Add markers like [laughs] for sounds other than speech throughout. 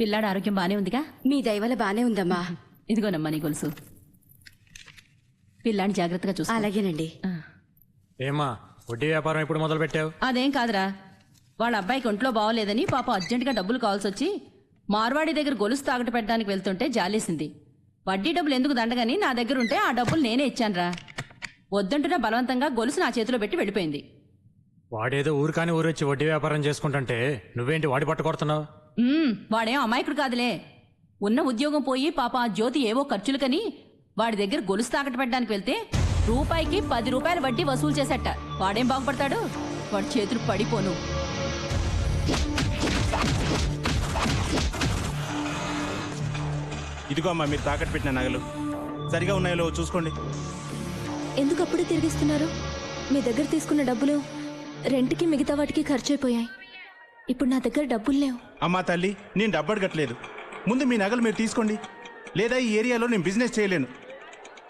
పిల్లాడు ఆరోగ్యం బానే ఉందిగా? మీ దయవల్ల బానే ఉందమ్మా. ఇదిగోనమ్మా నీ గొలుసు. పిల్లాన్ని జాగ్రత్తగా చూసుకో. అలాగేనండి. ఆ. ఏమ్మా వడ్డీ వ్యాపారం ఎప్పుడు మొదలు పెట్టావు అదేం కాదురా. వాళ్ళ అబ్బాయికి ఒంట్లో బాగోలేదని పాప అర్జెంటుగా డబ్బులు కావాల్సి వచ్చి మార్వాడి దగ్గర గొలుసు తాకట్టు పెట్టడానికి వెళ్తుంటే జాలేసింది. వడ్డీ డబ్బులు ఎందుకు దండగని నా దగ్గర ఉంటే ఆ డబ్బులు నేనే ఇచ్చానురా. వద్దంటున్నా బలవంతంగా గొలుసు నా చేతిలో పెట్టి వెళ్ళిపోయింది. వాడేదో ఊరు కాని ఊరు వచ్చి వడ్డీ వ్యాపారం చేసుకుంటుంటే నువ్వేంటి వాడి పట్టు కొడుతున్నావు? ఉమ్, వాడేం అమాయకుడు కాదులే. ఉన్న ఉద్యోగం పోయి పాప ఆ జ్యోతి ఏవో ఖర్చులకని వాడి దగ్గర గొలుసు తాకట్టు పెట్టడానికి వెళ్తే రూపాయికి పది రూపాయల వడ్డీ వసూలు చేసేట. వాడేం బాగుపడతాడు? వాడి చేతులు పడిపోను. ఇదిగో అమ్మా మీరు తాకట్టు పెట్టిన నగలు. సరిగా ఉన్నాయో చూసుకోండి. ఎందుకు అప్పుడే తిరిగిస్తున్నారు? మీ దగ్గర తీసుకున్న డబ్బులు రెంట్కి మిగతా వాటికి ఖర్చు అయిపోయాయి. ఇప్పుడు నా దగ్గర డబ్బులు లేవు. అమ్మా తల్లి నేను డబ్బడగట్లేదు ముందు మీ నగలు మీరు తీసుకోండి. లేదా ఈ ఏరియాలో నేను బిజినెస్ చేయలేను.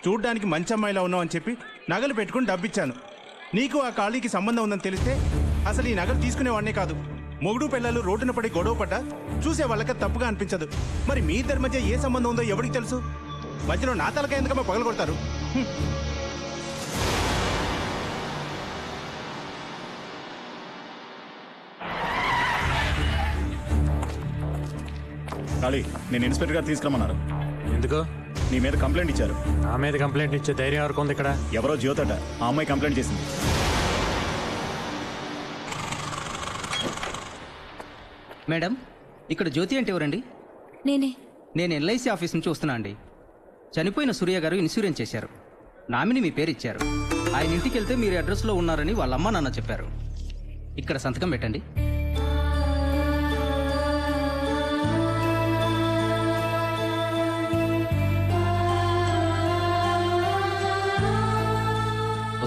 చూడ్డానికి మంచి అమ్మాయిలా ఉన్నావు అని చెప్పి నగలు పెట్టుకుని డబ్బిచ్చాను. నీకు ఆ ఖాళీకి సంబంధం ఉందని తెలిస్తే అసలు ఈ నగలు తీసుకునేవాడినే కాదు. మొగుడు పిల్లలు రోడ్డున పడి గొడవ పడ్డా చూసే వాళ్ళకి తప్పుగా అనిపించదు. మరి మీ ఇద్దరి మధ్య ఏ సంబంధం ఉందో ఎవరికి తెలుసు? మధ్యలో నా తలక ఎందుకమ్మా పగలు ఖాళీ. నేను ఇన్స్పెక్టర్ గారు తీసుకురమ్మన్నారు. ఎందుకు? నీ మీద కంప్లైంట్ ఇచ్చారు. నా మీద కంప్లైంట్ ఇచ్చే ధైర్యం వరకు ఉంది ఇక్కడ? ఎవరో జ్యోతట. ఆ అమ్మాయి కంప్లైంట్ చేసింది. మేడం ఇక్కడ జ్యోతి అంటే ఎవరండి? నేనే. నేను ఎల్ఐసి ఆఫీస్ నుంచి వస్తున్నా అండి. చనిపోయిన సూర్య గారు ఇన్సూరెన్స్ చేశారు. నామిని మీ పేరు ఇచ్చారు. ఆయన ఇంటికి వెళ్తే మీరు అడ్రస్లో ఉన్నారని వాళ్ళ అమ్మ నాన్న చెప్పారు. ఇక్కడ సంతకం పెట్టండి.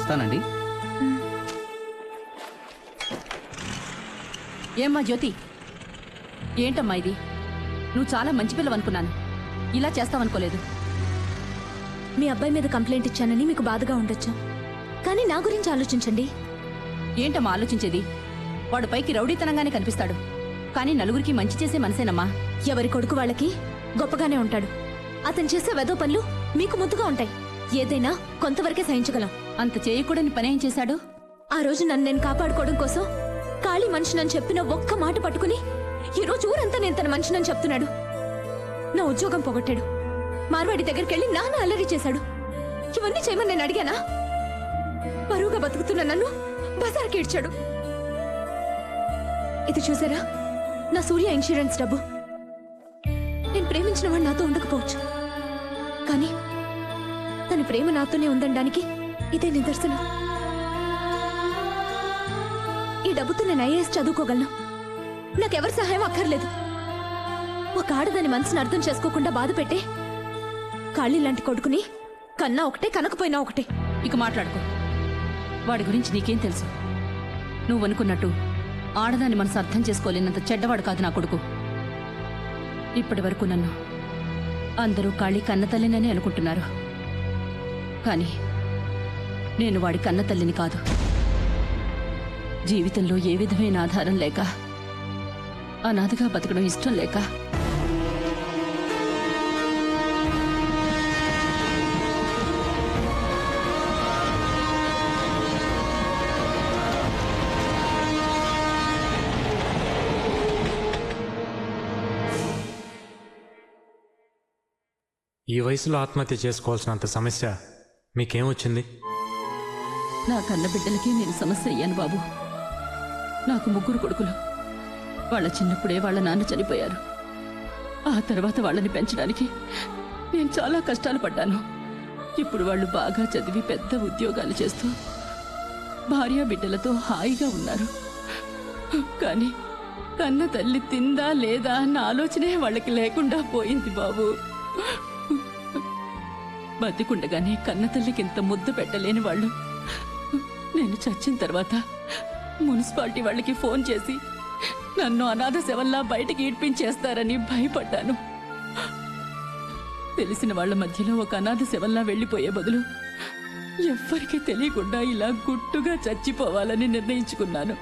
వస్తానండి. ఏమ్మా జ్యోతి? ఏంటమ్మా ఇది? నువ్వు చాలా మంచి పిల్లవు అనుకున్నాను. ఇలా చేస్తావనుకోలేదు. మీ అబ్బాయి మీద కంప్లైంట్ ఇచ్చానని మీకు బాధగా ఉండొచ్చు. కానీ నా గురించి ఆలోచించండి. ఏంటమ్మా ఆలోచించేది? వాడు పైకి రౌడీతనంగానే కనిపిస్తాడు. కానీ నలుగురికి మంచి చేసే మనసేనమ్మా. ఎవరి కొడుకు వాళ్ళకి గొప్పగానే ఉంటాడు. అతను చేసే వెదో పనులు మీకు ముద్దుగా ఉంటాయి. ఏదైనా కొంతవరకే సహించగలం. అంత చేయకూడని పనేం చేశాడు? ఆ రోజు నన్ను నేను కాపాడుకోవడం కోసం కాళీ మనిషినని చెప్పిన ఒక్క మాట పట్టుకుని ఈ రోజు ఊరంతా నేను తన మనిషినని చెప్తున్నాడు. నా ఉద్యోగం పోగొట్టాడు. మార్వాడి దగ్గరికి వెళ్ళి నాన్న అల్లరి చేశాడు. ఇవన్నీ చేయమని నేను అడిగానా? బరువుగా బతుకుతున్న నన్ను బజార్కి ఇడ్చాడు ఇది చూసారా? నా సూర్య ఇన్సూరెన్స్ డబ్బు. నేను ప్రేమించిన వాడు నాతో ఉండకపోవచ్చు. కానీ తన ప్రేమ నాతోనే ఉందనడానికి ఇదే నిదర్శనం. ఈ డబ్బుతో నేను ఐఏఎస్ చదువుకోగలను. నాకెవరి సహాయం అక్కర్లేదు. ఒక ఆడదాని మనసును అర్థం చేసుకోకుండా బాధ పెట్టే ఖాళీ లాంటి కొడుకుని కన్నా ఒకటే కనకపోయినా ఒకటే. ఇక మాట్లాడుకో. వాడి గురించి నీకేం తెలుసు? నువ్వు అనుకున్నట్టు ఆడదాని మనసు అర్థం చేసుకోలేనంత చెడ్డవాడు కాదు నా కొడుకు. ఇప్పటి వరకు నన్ను అందరూ కాళీ కన్నతల్లినని అనుకుంటున్నారు. కానీ నేను వాడి కన్నతల్లిని కాదు. జీవితంలో ఏ విధమైన ఆధారం లేక అనాథగా బతకడం ఇష్టం లేక. ఈ వయసులో ఆత్మహత్య చేసుకోవాల్సినంత సమస్య మీకేం వచ్చింది నా కన్న బిడ్డలకి నేను సమస్య అయ్యాను బాబు. నాకు ముగ్గురు కొడుకులు. వాళ్ళ చిన్నప్పుడే వాళ్ళ నాన్న చనిపోయారు. ఆ తర్వాత వాళ్ళని పెంచడానికి నేను చాలా కష్టాలు పడ్డాను. ఇప్పుడు వాళ్ళు బాగా చదివి పెద్ద ఉద్యోగాలు చేస్తూ భార్య బిడ్డలతో హాయిగా ఉన్నారు. కానీ కన్న తల్లి తిందా లేదా అన్న ఆలోచనే వాళ్ళకి లేకుండా పోయింది బాబు. బతికుండగానే కన్న తల్లికి ఇంత ముద్దు పెట్టలేని వాళ్ళు నేను చచ్చిన తర్వాత మున్సిపాలిటీ వాళ్ళకి ఫోన్ చేసి నన్ను అనాథ శవల్లా బయటికి ఈడ్పించేస్తారని భయపడ్డాను. తెలిసిన వాళ్ళ మధ్యలో ఒక అనాథ శవల్లా వెళ్ళిపోయే బదులు ఎవ్వరికీ తెలియకుండా ఇలా గుట్టుగా చచ్చిపోవాలని నిర్ణయించుకున్నాను.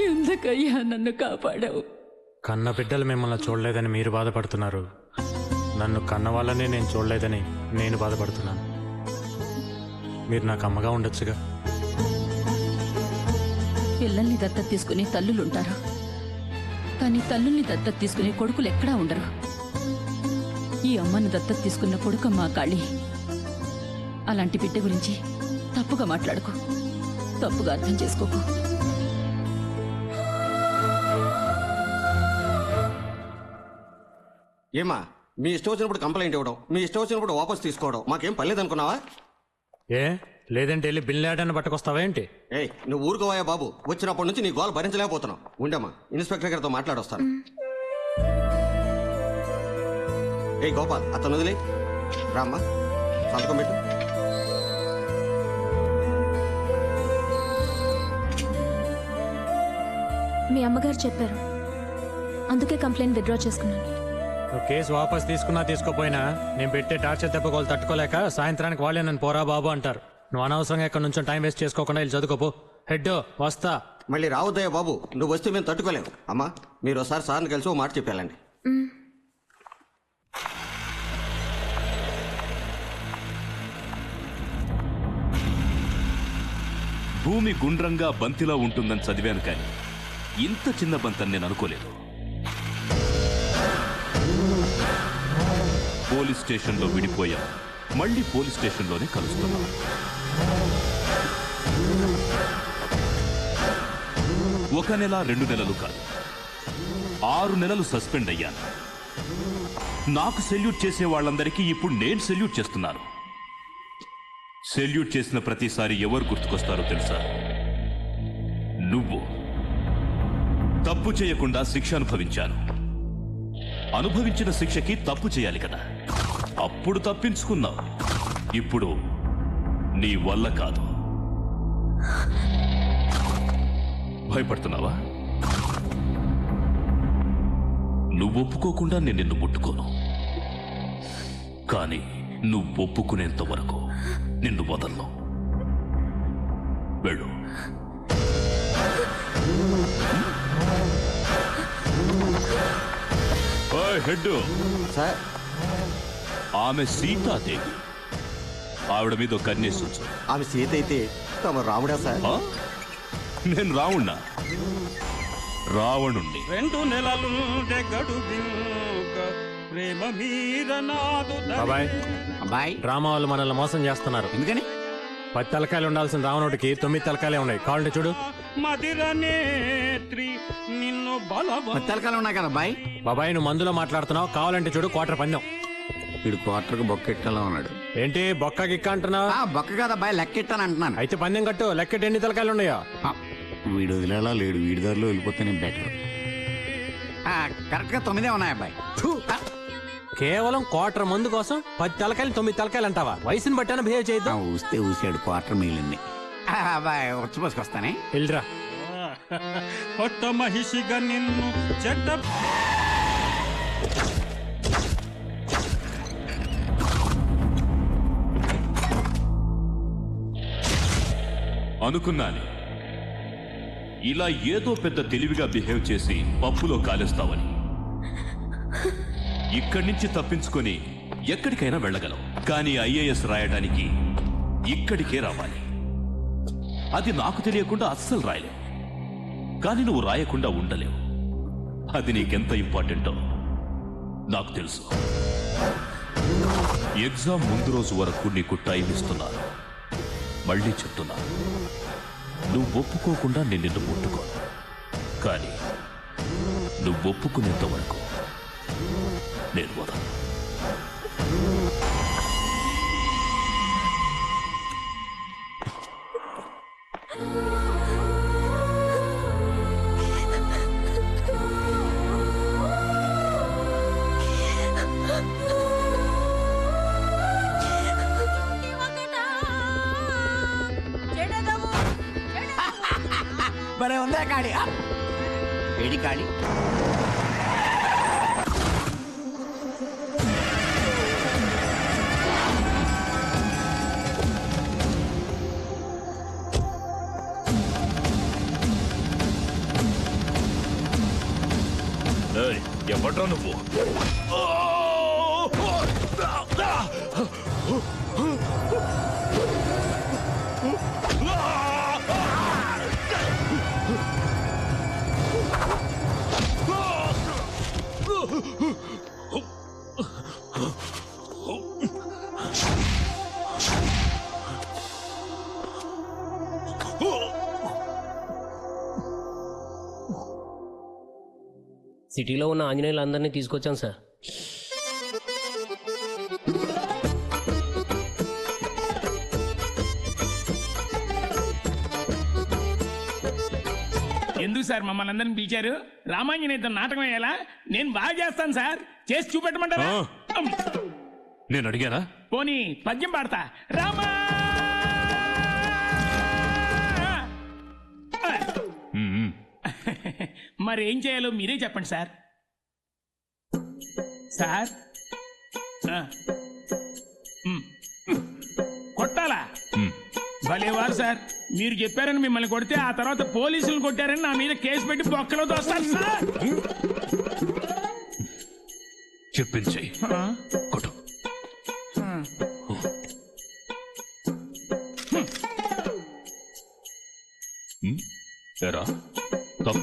ఎందుకయ్యా నన్ను కాపాడావు? కన్న బిడ్డలు మిమ్మల్ని చూడలేదని మీరు బాధపడుతున్నారు. నన్ను కన్న వాళ్ళనే నేను చూడలేదని నేను బాధపడుతున్నాను. మీరు నాకు అమ్మగా ఉండొచ్చుగా. పిల్లల్ని దత్తత తీసుకునే తల్లులుంటారు. కానీ తల్లుల్ని దత్తత తీసుకునే కొడుకులు ఎక్కడా ఉండరు. ఈ అమ్మని దత్తత తీసుకున్న కొడుకమ్మ కాళీ. అలాంటి బిడ్డ గురించి తప్పుగా మాట్లాడుకో. తప్పుగా అర్థం చేసుకోకు. ఏమా మీ ఇష్టం వచ్చినప్పుడు కంప్లైంట్ ఇవ్వడం మీ ఇష్టం వచ్చినప్పుడు వాపస్ తీసుకోవడం మాకేం పర్లేదు అనుకున్నావా ఏ? లేదంటే వెళ్ళి బిల్ ఆడని పట్టుకొస్తావా ఏంటి? ఏయ్ నువ్వు ఊరుకోవాయా బాబు? వచ్చినప్పటి నుంచి నీ గోల్ భరించలేకపోతున్నావు. ఉండమ్మా ఇన్స్పెక్టర్ గారితో మాట్లాడొస్తాను. ఏయ్ గోపాల్ అతను వదిలే. రామ్మా సంతకం పెట్టు. మీ అమ్మగారు చెప్పారు. అందుకే కంప్లైంట్ విత్డ్రా చేసుకున్నాను. నువ్వు కేసు వాపస్ తీసుకున్నా తీసుకోపోయినా నేను పెట్టే టార్చర్ దెబ్బకోలు తట్టుకోలేక సాయంత్రానికి వాళ్ళే నన్ను పోరా బాబు అంటారు. నువ్వు అనవసరంగా ఇక్కడ నుంచి టైం వేస్ట్ చేసుకోకుండా వెళ్ళి చదువుకోపో. హెడ్ వస్తా. మళ్ళీ రావద్దయ్యా బాబు నువ్వు వస్తే మేము తట్టుకోలేము. అమ్మా మీరు ఒకసారి సార్ని కలిసి ఓ మాట చెప్పాలండి భూమి గుండ్రంగా బంతిలా ఉంటుందని చదివాను కానీ ఇంత చిన్న బంతని నేను అనుకోలేదు. పోలీస్ స్టేషన్లో విడిపోయాం. మళ్ళీ పోలీస్ స్టేషన్లోనే కలుస్తున్నాం. ఒక నెల రెండు నెలలు కాదు. ఆరు నెలలు సస్పెండ్ అయ్యాను. నాకు సెల్యూట్ చేసే వాళ్ళందరికీ ఇప్పుడు నేను సెల్యూట్ చేస్తున్నాను. సెల్యూట్ చేసిన ప్రతిసారి ఎవరు గుర్తుకొస్తారో తెలుసా? నువ్వు. తప్పు చేయకుండా శిక్ష అనుభవించాను. అనుభవించిన శిక్షకి తప్పు చేయాలి కదా. అప్పుడు తప్పించుకున్నావు. ఇప్పుడు నీ వల్ల కాదు. భయపడుతున్నావా? నువ్వు ఒప్పుకోకుండా నేను నిన్ను ముట్టుకోను. కానీ నువ్వు ఒప్పుకునేంత వరకు నిన్ను వదలను. వెళ్ళు. హెడ్. సార్. ఆమె సీతాదేవి. ఆవిడ మీద ఒక కన్నేసి ఉంచు ఆమె సీత అయితే తమ రాముడా సార్? ఆ? నేను రావుణ్ణా? రావణుణ్ణి. రెండు నెలలు గడువింక ప్రేమ మీద నాదు బాబాయ్. అబ్బాయి డ్రామా వాళ్ళు మనల్ని మోసం చేస్తున్నారు. ఎందుకని? పది తలకాయలు ఉండాల్సిన రావణుడికి తొమ్మిది తలకాయలే ఉన్నాయి. కావాలంటే చూడు. మదిర నేత్రి నిన్ను బలవ పది తలకాలు ఉన్నాయి కదా అబ్బాయి బాబాయ్ నువ్వు మందులో మాట్లాడుతున్నావు. కావాలంటే చూడు క్వార్టర్ పందెం. వీడు క్వార్టర్కి బొక్కెట్టాలో ఉన్నాడు ఏంటి బొక్క గిక్క అంటున్నావు ఆ బొక్క కదా అబ్బాయి లెక్కెట్టాను అంటున్నాను అయితే పందెం కట్టు లెక్కటి ఎన్ని తలకాయలు ఉన్నాయో ఆ, వీడు వదిలేలా లేడు వీడి దారిలో వెళ్ళిపోతేనే బెటర్ కరెక్ట్గా తొమ్మిదే ఉన్నాయి అబ్బాయి ఆ, కేవలం క్వార్టర్ మందు కోసం పది తలకాయలు తొమ్మిది తలకాయలు అంటావా వయసుని బట్టాన బిహేవ్ ఆ, చేయొద్దు ఊస్తే ఊసాడు క్వార్టర్ మిగిలింది ఆ, అబ్బాయి వచ్చిపోసుకొస్తానే వెళ్ళరా కొత్త మహిషిగా నిన్ను చెడ్డ అనుకున్నాను. ఇలా ఏదో పెద్ద తెలివిగా బిహేవ్ చేసి పప్పులో కాలేస్తావని. ఇక్కడి నుంచి తప్పించుకొని ఎక్కడికైనా వెళ్ళగలం కానీ ఐఏఎస్ రాయడానికి ఇక్కడికే రావాలి. అది నాకు తెలియకుండా అస్సలు రాయలేవు. కానీ నువ్వు రాయకుండా ఉండలేవు. అది నీకెంత ఇంపార్టెంటో నాకు తెలుసు. ఎగ్జామ్ ముందు రోజు వరకు నీకు టైం ఇస్తున్నారు మళ్ళీ చెప్తున్నా. నువ్వు ఒప్పుకోకుండా నిన్ను ముట్టుకో. కానీ నువ్వు ఒప్పుకునేంత వరకు నేను వదలను. భలే ఉందా కాడి ఏడి కాడి ఎవట్రా నువ్వు? సిటీలో ఉన్న ఆంజనేయులందరినీ తీసుకొచ్చాం సార్. ఎందుకు సార్ మమ్మల్ని అందరిని పిలిచారు? రామాంజనేయుతో నాటకం వేయాలా? నేను బాగా చేస్తాను సార్. చేసి చూపెట్టమంటారా. నేను అడిగానా? పోనీ పద్యం పాడతా. రామా మరి ఏం చేయాలో మీరే చెప్పండి సార్. సార్. కొట్టాలా. భలేవారు సార్. మీరు చెప్పారని మిమ్మల్ని కొడితే ఆ తర్వాత పోలీసులు కొట్టారని నా మీద కేసు పెట్టి బొక్కలో దోస్తారు సార్. చెప్పించేయి ఆ? కొట్టు.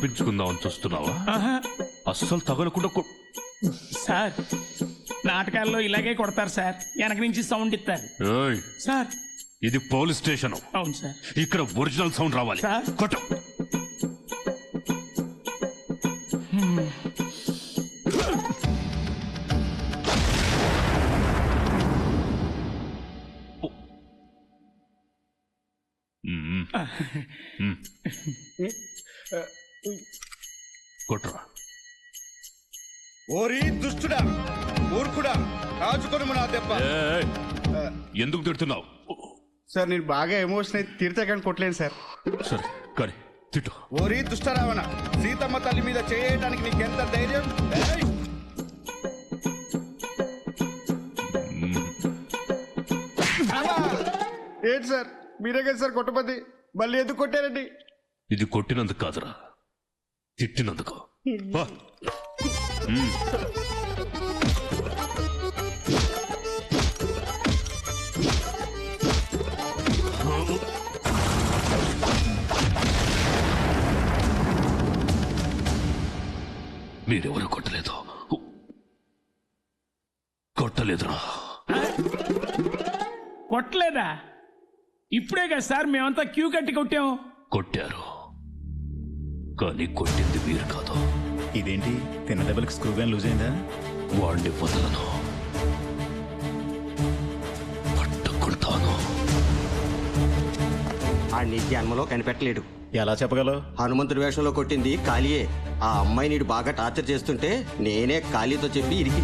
తప్పించుకుందామని చూస్తున్నావా? ఆహా. అస్సలు తగలకుండా కొ- సార్ నాటకాల్లో ఇలాగే కొడతారు సార్. వెనక నుంచి సౌండ్ ఇస్తారు. ఏయ్, సార్. ఇది పోలీస్ స్టేషన్. అవును సార్. ఇక్కడ ఒరిజినల్ సౌండ్ రావాలి. సార్. కొట్టు. రాజుకొని నా దెబ్బ ఏయ్, ఎందుకు తిడుతున్నావు? సార్ నేను బాగా ఎమోషన్ అయితే తీరితే కానీ కొట్టలేను సార్. సరే కానీ తిట్టు. ఓరి దుష్టరావణ సీతమ్మ తల్లి మీద చేయడానికి నీకెంత ధైర్యం? ఏయ్! ఏంటి సార్? మీరే కదా సార్ కొట్టపతి మళ్ళీ ఎందుకు కొట్టారండి? ఇది కొట్టినందుకు కాదురా. తిట్టినందుకు. [laughs] వా. మీరెవరు కొట్టలేదు. కొట్టలేదురా కొట్టలేదా? ఇప్పుడే కదా సార్ మేమంతా క్యూ కట్టి కొట్టాం. కొట్టారు. కానీ కొట్టింది మీరు కాదు. ఇదేంటి? తిన్న దెబ్బలకు స్క్రూ గాని లూజ్ అయిందా? వాడిని వదలను. ఆడిని జన్మలో కనిపెట్టలేడు. ఎలా చెప్పగలవు? హనుమంతుడి వేషంలో కొట్టింది కాళీయే. ఆ అమ్మాయి నీడు బాగా టార్చర్ చేస్తుంటే నేనే కాళీతో చెప్పి ఇరికించాను